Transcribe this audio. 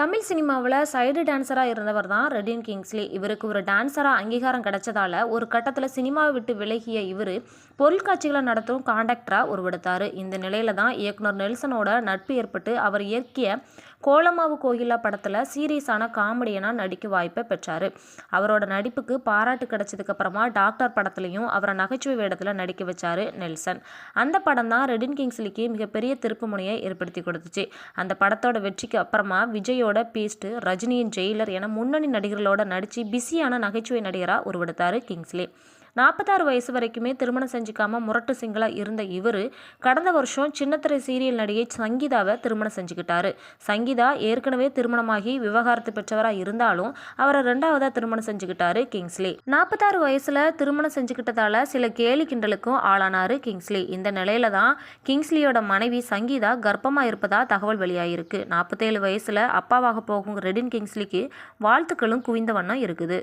தமிழ் சினிமாவில் சைடு டான்ஸராக இருந்தவர் தான் ரெடின் கிங்ஸ்லி. இவருக்கு ஒரு டான்ஸராக அங்கீகாரம் கிடைச்சதால ஒரு கட்டத்தில் சினிமாவை விட்டு விலகிய இவர் பொருட்காட்சிகளை நடத்தும் காண்டாக்டராக உருவெடுத்தார். இந்த நிலையில தான் இயக்குனர் நெல்சனோட நட்பு ஏற்பட்டு அவர் இயக்கிய கோலமாவு கோகிலா படத்தில் சீரியஸான காமெடியனாக நடிக்க வாய்ப்பை பெற்றார். அவரோட நடிப்புக்கு பாராட்டு கிடைச்சதுக்கு அப்புறமா டாக்டர் படத்துலையும் அவரை நகைச்சுவை வேடத்தில் நடிக்க வச்சார் நெல்சன். அந்த படம் தான் ரெடின் கிங்ஸ்லிக்கு மிகப்பெரிய திருப்பு முனையை ஏற்படுத்தி கொடுத்துச்சு. அந்த படத்தோட வெற்றிக்கு அப்புறமா விஜயோட பீஸ்ட் ரஜினியின் ஜெயிலர் என முன்னணி நடிகர்களோட நடித்து பிஸியான நகைச்சுவை நடிகராக உருவெடுத்தார் கிங்ஸ்லி. நாற்பத்தாறு வயசு வரைக்குமே திருமணம் செஞ்சுக்காம முரட்டு சிங்களாக இருந்த இவர் கடந்த வருஷம் சின்னத்திரை சீரியல் நடிகை சங்கீதாவை திருமணம் செஞ்சுக்கிட்டாரு. சங்கீதா ஏற்கனவே திருமணமாகி விவகாரத்து பெற்றவராக இருந்தாலும் அவரை ரெண்டாவதாக திருமணம் செஞ்சுக்கிட்டாரு கிங்ஸ்லி. நாற்பத்தாறு வயசில் திருமணம் செஞ்சுக்கிட்டதால சில கேலி கிண்டலுக்கும் ஆளானாரு கிங்ஸ்லி. இந்த நிலையில தான் கிங்ஸ்லியோட மனைவி சங்கீதா கர்ப்பமாக இருப்பதா தகவல் வெளியாகிருக்கு நாற்பத்தேழு வயசில் அப்பாவாக போகும் ரெடின் கிங்ஸ்லிக்கு வாழ்த்துக்களும் குவிந்த வண்ணம் இருக்குது.